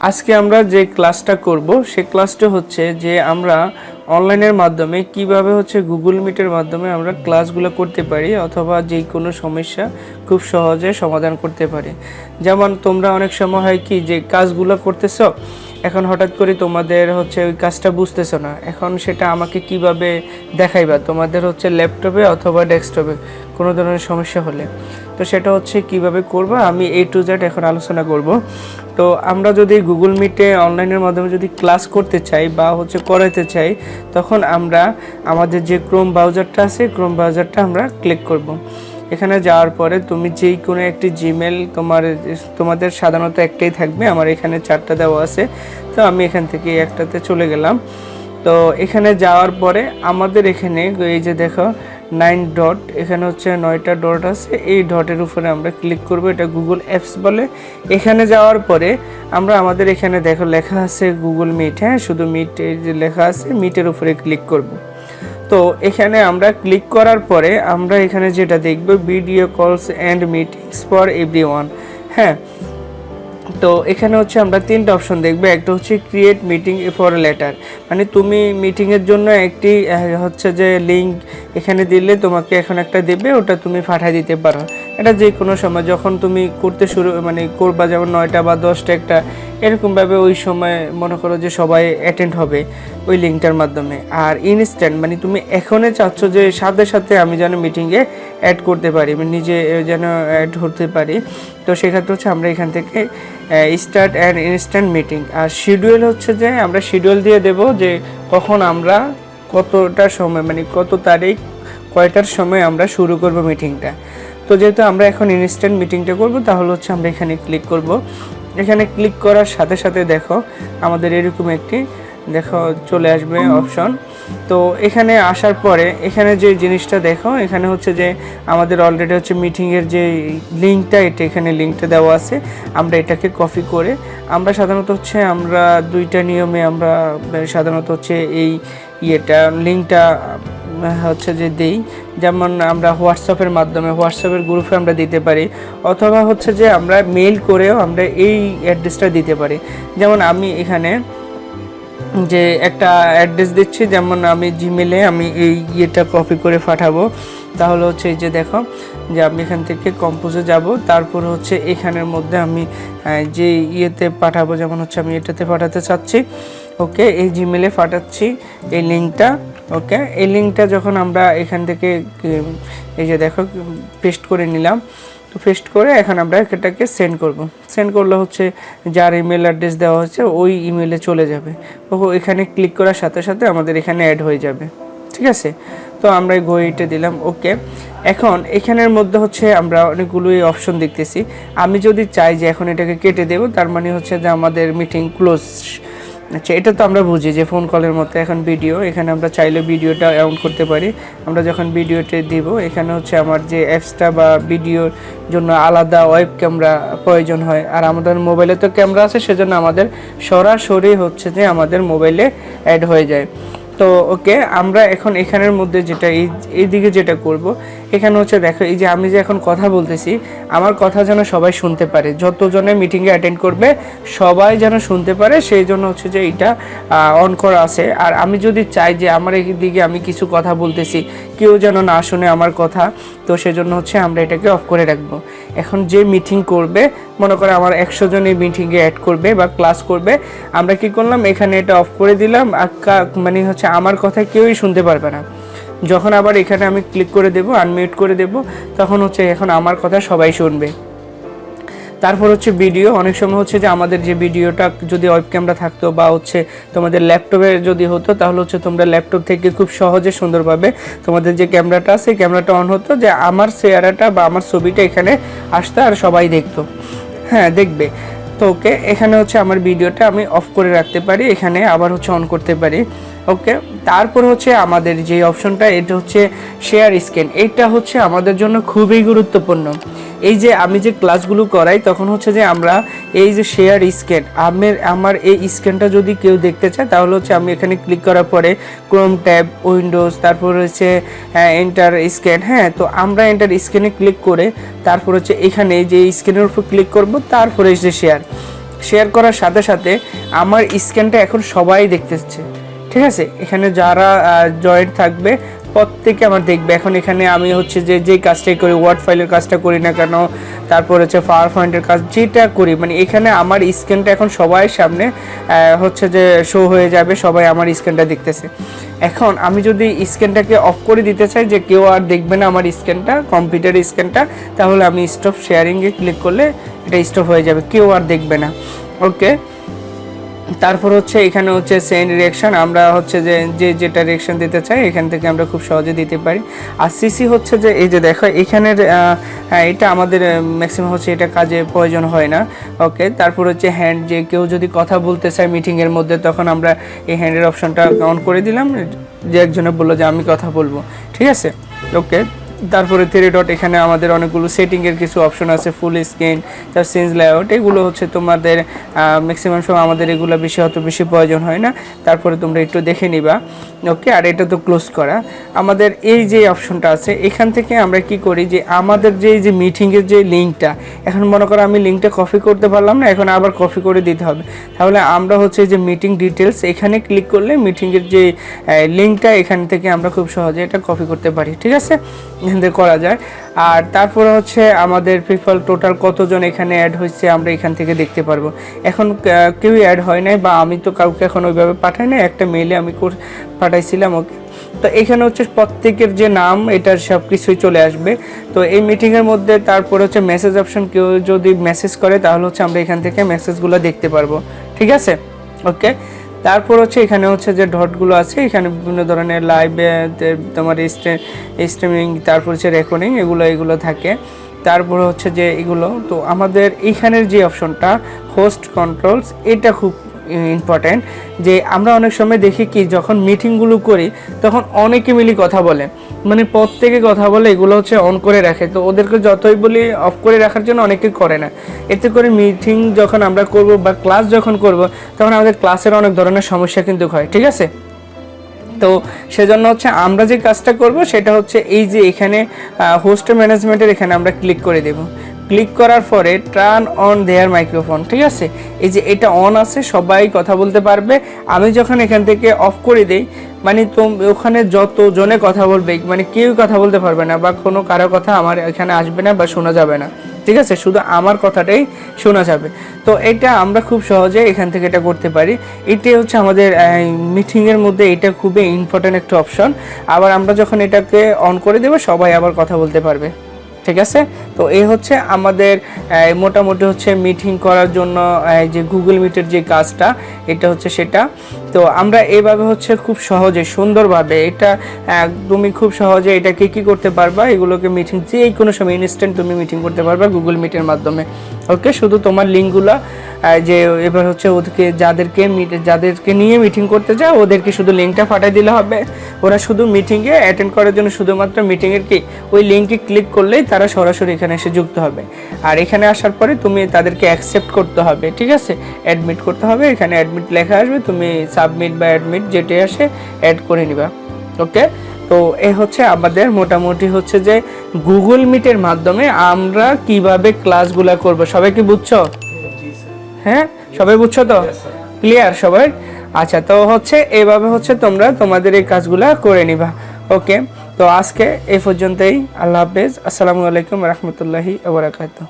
আজকে আমরা যে ক্লাসটা করব, সে ক্লাসটা হচ্ছে যে আমরা অনলাইনের মাধ্যমে কীভাবে হচ্ছে গুগল মিটের মাধ্যমে আমরা ক্লাসগুলো করতে পারি অথবা যে কোনো সমস্যা খুব সহজে সমাধান করতে পারি। যেমন তোমরা অনেক সময় হয় কি যে কাজগুলো করতেছো এখন হঠাৎ করে তোমাদের হচ্ছে ওই কাজটা বুঝতেছো না। এখন সেটা আমাকে কীভাবে দেখাইবা? তোমাদের হচ্ছে ল্যাপটপে অথবা ডেস্কটপে কোনো ধরনের সমস্যা হলে। তো সেটা হচ্ছে কীভাবে করবা? আমি এ টু জেড এখন আলোচনা করব। তো আমরা যদি গুগল মিটে অনলাইনের মাধ্যমে যদি ক্লাস করতে চাই বা হচ্ছে করাতে চাই, তখন আমরা আমাদের যে ক্রোম ব্রাউজারটা আছে ক্রোম ব্রাউজারটা আমরা ক্লিক করব। এখানে যাওয়ার পরে তুমি যেই কোনো একটি জিমেল তোমার, তোমাদের সাধারণত একটাই থাকবে, আমার এখানে চারটা দেওয়া আছে। তো আমি এখান থেকে একটাতে চলে গেলাম। তো এখানে যাওয়ার পরে আমাদের এখানে, এই যে দেখো নাইন ডট এখানে হচ্ছে নয়টা ডট আছে। এই ডটের উপরে আমরা ক্লিক করব, এটা গুগল অ্যাপস বলে। এখানে যাওয়ার পরে আমরা আমাদের এখানে দেখো লেখা আছে গুগল মিট হ্যাঁ? শুধু মিট এই যে লেখা আছে মিটের উপরে ক্লিক করব। তো এখানে আমরা ক্লিক করার পরে আমরা এখানে যেটা দেখব ভিডিও কলস অ্যান্ড মিটিংস ফর এভরি হ্যাঁ তো এখানে হচ্ছে আমরা তিনটা অপশন দেখব। একটা হচ্ছে ক্রিয়েট মিটিং ফর লেটার মানে তুমি মিটিংয়ের জন্য একটি হচ্ছে যে লিঙ্ক এখানে দিলে তোমাকে এখন একটা দেবে, ওটা তুমি পাঠিয়ে দিতে পারো। এটা যে কোনো সময়, যখন তুমি করতে শুরু মানে করবা যেমন নয়টা বা দশটা একটা, এরকমভাবে ওই সময় মনে করো যে সবাই অ্যাটেন্ড হবে ওই লিঙ্কটার মাধ্যমে। আর ইনস্ট্যান্ট মানে তুমি এখনই চাচ্ছ যে সাথে সাথে আমি যেন মিটিংয়ে অ্যাড করতে পারি মানে নিজে যেন অ্যাড হতে পারি। তো সেক্ষেত্রে হচ্ছে আমরা এখান থেকে স্টার্ট অ্যান্ড ইনস্ট্যান্ট মিটিং আর শিডিউল হচ্ছে যে আমরা শিডিউল দিয়ে দেব যে কখন আমরা কতটা সময় মানে কত তারিখ, কয়টার সময় আমরা শুরু করব মিটিংটা তো যেহেতু আমরা এখন ইনস্ট্যান্ট মিটিংটা করব, তাহলে হচ্ছে আমরা এখানে ক্লিক করব। এখানে ক্লিক করার সাথে সাথে দেখো আমাদের এরকম একটি, দেখো চলে আসবে অপশন তো এখানে আসার পরে, এখানে যে জিনিসটা দেখো, এখানে হচ্ছে যে আমাদের অলরেডি হচ্ছে মিটিংয়ের যে লিঙ্কটা এটা এখানে লিঙ্কটা দেওয়া আছে। আমরা এটাকে কপি করে, আমরা সাধারণত হচ্ছে আমরা দুইটা নিয়মে আমরা সাধারণত হচ্ছে এই ইয়েটা লিঙ্কটা হচ্ছে যে দেই। যেমন আমরা হোয়াটসঅ্যাপের মাধ্যমে হোয়াটসঅ্যাপের গ্রুপে আমরা দিতে পারি। অথবা হচ্ছে যে আমরা মেইল করেও আমরা এই অ্যাড্রেসটা দিতে পারি। যেমন আমি এখানে যে একটা অ্যাড্রেস দিচ্ছি, যেমন আমি জিমেলে আমি এই ইয়েটা কপি করে পাঠাবো। তাহলে হচ্ছে এই যে দেখো, যে আমি এখান থেকে কম্পোজে যাব। তারপর হচ্ছে এখানের মধ্যে আমি যে ইয়েতে পাঠাবো, যেমন হচ্ছে আমি এটাতে পাঠাতে চাচ্ছি। ওকে এই জিমেলে পাঠাচ্ছি, এই লিঙ্কটা ওকে, এই লিঙ্কটা যখন আমরা এখান থেকে এই যে দেখো, পেস্ট করে নিলাম, তো পেস্ট করে এখন আমরা এটাকে সেন্ড করব। সেন্ড করলে হচ্ছে যার ইমেল অ্যাড্রেস দেওয়া হচ্ছে, ওই ইমেলে চলে যাবে। ও এখানে ক্লিক করার সাথে সাথে আমাদের এখানে অ্যাড হয়ে যাবে। ঠিক আছে? তো আমরা ঘড়িটা দিলাম, ওকে। এখন এখানের মধ্যে হচ্ছে আমরা অনেকগুলোই অপশন দেখতেছি। আমি যদি চাই যে এখন এটাকে কেটে দেব, তার মানে হচ্ছে যে আমাদের মিটিং ক্লোজ আচ্ছা এটা তো আমরা বুঝি যে ফোন কলের মতো এখন ভিডিও এখানে আমরা চাইলে ভিডিওটা অ্যাউন্ট করতে পারি। আমরা যখন ভিডিওতে দিব, এখানে হচ্ছে আমার যে অ্যাপসটা বা ভিডিওর জন্য আলাদা ওয়েব ক্যামেরা প্রয়োজন হয়। আর আমাদের মোবাইলে তো ক্যামেরা আছে, সেজন্য আমাদের সরাসরি হচ্ছে যে আমাদের মোবাইলে অ্যাড হয়ে যায়। তো ওকে, আমরা এখন এখানের মধ্যে যেটা, এই এইদিকে যেটা করব, এখানে হচ্ছে দেখো, এই যে আমি যে এখন কথা বলতেছি, আমার কথা যেন সবাই শুনতে পারে। যতজনে মিটিংয়ে অ্যাটেন্ড করবে, সবাই যেন শুনতে পারে, সেই জন্য হচ্ছে যে এটা অন করা আছে। আর আমি যদি চাই যে আমার এই দিকে আমি কিছু কথা বলতেছি, কেউ যেন না শুনে আমার কথা, তো সেজন্য হচ্ছে আমরা এটাকে অফ করে রাখব। এখন যে মিটিং করবে, মনে করে আমার একশো জনের মিটিংয়ে অ্যাড করবে বা ক্লাস করবে, আমরা কি করলাম? এখানে এটা অফ করে দিলাম মানে হচ্ছে আমার কথা কেউই শুনতে পারবে না। যখন আবার এখানে আমি ক্লিক করে দেব আনমিউট করে দেব, তখন হচ্ছে এখন আমার কথা সবাই শুনবে। তারপর হচ্ছে ভিডিও অনেক সময় হচ্ছে যে আমাদের যে ভিডিওটা যদি ওয়েব ক্যামেরা থাকতো বা হচ্ছে তোমাদের ল্যাপটপে যদি হতো, তাহলে হচ্ছে তোমরা ল্যাপটপ থেকে খুব সহজে সুন্দরভাবে তোমাদের যে ক্যামেরাটা আছে ক্যামেরাটা অন হতো যে আমার চেহারাটা বা আমার ছবিটা এখানে আসতো আর সবাই দেখতো। হ্যাঁ দেখবে। তো ওকে এখানে হচ্ছে আমার ভিডিওটা আমি অফ করে রাখতে পারি, এখানে আবার হচ্ছে অন করতে পারি। ওকে তারপর হচ্ছে আমাদের যে অপশনটা, এটা হচ্ছে শেয়ার স্ক্যান এটা হচ্ছে আমাদের জন্য খুবই গুরুত্বপূর্ণ। এই যে আমি যে ক্লাসগুলো করাই, তখন হচ্ছে যে আমরা এই যে শেয়ার স্ক্যান আমের, আমার এই স্ক্যানটা যদি কেউ দেখতে চায়, তাহলে হচ্ছে আমি এখানে ক্লিক করার পরে ক্রোম ট্যাব উইন্ডোজ তারপর হচ্ছে এন্টার স্ক্যান হ্যাঁ? তো আমরা এন্টার স্ক্যানে ক্লিক করে তারপর হচ্ছে এখানে যে স্ক্যানের উপর ক্লিক করব, তারপরে যে শেয়ার শেয়ার করার সাথে সাথে আমার স্ক্যানটা এখন সবাই দেখতেছে। ঠিক আছে? এখানে যারা জয়েন্ট থাকবে, প্রত্যেকে আমার দেখবে। এখন এখানে আমি হচ্ছে যে যেই কাজটাই করি ওয়ার্ড ফাইলের কাজটা করি না কেন, তারপর হচ্ছে পাওয়ার পয়েন্টের কাজ, যেটা করি মানে এখানে আমার স্ক্যানটা এখন সবাই সামনে হচ্ছে যে শো হয়ে যাবে, সবাই আমার স্ক্যানটা দেখতেছে। এখন আমি যদি স্ক্যানটাকে অফ করে দিতে চাই যে কেউ আর দেখবে না আমার স্ক্যানটা কম্পিউটার স্ক্যানটা তাহলে আমি স্টপ শেয়ারিংয়ে ক্লিক করলে এটা স্টপ হয়ে যাবে, কেউ আর দেখবে না। ওকে তারপর হচ্ছে এখানে হচ্ছে সেন্ড রিয়াকশন আমরা হচ্ছে যে যে যেটা রিয়াকশন দিতে চাই, এখান থেকে আমরা খুব সহজে দিতে পারি। আর সিসি হচ্ছে যে, এই যে দেখো, এখানের হ্যাঁ এটা আমাদের ম্যাক্সিমাম হচ্ছে এটা কাজে প্রয়োজন হয় না। ওকে তারপর হচ্ছে হ্যান্ড যে কেউ যদি কথা বলতে চায় মিটিংয়ের মধ্যে, তখন আমরা এই হ্যান্ডের অপশনটা অন করে দিলাম। যে একজনে বলল যে, আমি কথা বলব। ঠিক আছে? ওকে তারপরে থ্রি ডট এখানে আমাদের অনেকগুলো সেটিংয়ের কিছু অপশন আছে ফুল স্ক্রিন তার চেঞ্জ লেআউট এগুলো হচ্ছে তোমাদের ম্যাক্সিমাম সময় আমাদের এগুলো বেশি অত বেশি প্রয়োজন হয় না। তারপরে তোমরা একটু দেখে নিবা। ওকে আর এটা তো ক্লোজ করা। আমাদের এই যে অপশনটা আছে, এখান থেকে আমরা কি করি যে আমাদের যে যে মিটিংয়ের যে লিঙ্কটা এখন মনে করো আমি লিঙ্কটা কপি করতে পারলাম না, এখন আবার কপি করে দিতে হবে। তাহলে আমরা হচ্ছে যে মিটিং ডিটেলস এখানে ক্লিক করলে মিটিংয়ের যে লিঙ্কটা এখান থেকে আমরা খুব সহজে এটা কপি করতে পারি। ঠিক আছে? এখান করা যায়। আর তারপরে হচ্ছে আমাদের পিপল টোটাল কতজন এখানে অ্যাড হয়েছে আমরা এখান থেকে দেখতে পারব। এখন কেউই অ্যাড হয় নাই বা আমি তো কাউকে এখন ওইভাবে পাঠাই নাই, একটা মেইলে আমি পাঠাইছিলাম, ওকে। তো এখানে হচ্ছে প্রত্যেকের যে নাম, এটার সব কিছুই চলে আসবে। তো এই মিটিংয়ের মধ্যে তারপর হচ্ছে মেসেজ অপশন কেউ যদি মেসেজ করে, তাহলে হচ্ছে আমরা এখান থেকে মেসেজগুলো দেখতে পারব। ঠিক আছে? ওকে? তারপর হচ্ছে এখানে হচ্ছে যে ডটগুলো আছে, এখানে বিভিন্ন ধরনের লাইভ তোমার স্ট্রিমিং তারপর হচ্ছে রেকর্ডিং এগুলো এগুলো থাকে। তারপর হচ্ছে যে এগুলো, তো আমাদের এইখানের যে অপশনটা হোস্ট কন্ট্রোলস এটা খুব ইম্পর্ট্যান্ট যে আমরা অনেক সময় দেখি কি, যখন মিটিংগুলো করি, তখন অনেকে মিলি কথা বলে। মানে প্রত্যেকে কথা বলে, এগুলো হচ্ছে অন করে রাখে। তো ওদেরকে যতই বলি অফ করে রাখার জন্য অনেকে করে না। এতে করে মিটিং যখন আমরা করব বা ক্লাস যখন করব, তখন আমাদের ক্লাসের অনেক ধরনের সমস্যা কিন্তু হয়, ঠিক আছে? তো সেজন্য হচ্ছে আমরা যে কাজটা করব, সেটা হচ্ছে এই যে এখানে হোস্ট ম্যানেজমেন্টের এখানে আমরা ক্লিক করে দেব। ক্লিক করার পরে টার্ন অন দেয়ার মাইক্রোফোন ঠিক আছে? এই যে এটা অন আছে, সবাই কথা বলতে পারবে। আমি যখন এখান থেকে অফ করে দেই মানে তো ওখানে যত জনে কথা বলবে মানে কেউ কথা বলতে পারবে না, বা কোনো কারও কথা আমার এখানে আসবে না বা শোনা যাবে না, ঠিক আছে? শুধু আমার কথাটাই শোনা যাবে। তো এটা আমরা খুব সহজে এখান থেকে এটা করতে পারি। এটাই হচ্ছে আমাদের মিটিংয়ের মধ্যে এটা খুবই ইম্পর্ট্যান্ট একটা অপশন আবার আমরা যখন এটাকে অন করে দেবো, সবাই আবার কথা বলতে পারবে, ঠিক আছে? তো এই হচ্ছে আমাদের মোটামুটি হচ্ছে মিটিং করার জন্য যে গুগল মিটের যে কাজটা, এটা হচ্ছে সেটা। তো আমরা এইভাবে হচ্ছে খুব সহজে, সুন্দরভাবে এটা তুমি খুব সহজে এটাকে কি করতে পারবা, এগুলোকে মিটিং যে কোনো সময় ইনস্ট্যান্ট তুমি মিটিং করতে পারবা গুগল মিটের মাধ্যমে। ওকে শুধু তোমার লিঙ্কগুলো যে এবার হচ্ছে ওদেরকে, যাদেরকে যাদেরকে নিয়ে মিটিং করতে চাও, ওদেরকে শুধু লিঙ্কটা পাঠিয়ে দিলে হবে। ওরা শুধু মিটিংয়ে অ্যাটেন্ড করার জন্য শুধুমাত্র মিটিংয়ের কি, ওই লিঙ্কে ক্লিক করলেই তারা সরাসরি এখানে এসে যুক্ত হবে। আর এখানে আসার পরে তুমি তাদেরকে অ্যাকসেপ্ট করতে হবে ঠিক আছে? অ্যাডমিট করতে হবে এখানে অ্যাডমিট লেখা আসবে তুমি সাবমিট বা অ্যাডমিট যেটাই আসে অ্যাড করে নিবা ওকে তো এ হচ্ছে আমাদের মোটামুটি হচ্ছে যে গুগল মিটের মাধ্যমে আমরা কীভাবে ক্লাসগুলো করব। সবাই কি বুঝছ? হ্যাঁ? সবাই বুঝছ তো? ক্লিয়ার সবাই? আচ্ছা তো হচ্ছে এভাবে হচ্ছে তোমরা তোমাদের এই কাজগুলা করে নিবা ওকে তো আজকে এই পর্যন্তই। আল্লাহ হাফেজ। আসসালামু আলাইকুম রহমতুল্লাহি আবরাকাতুহ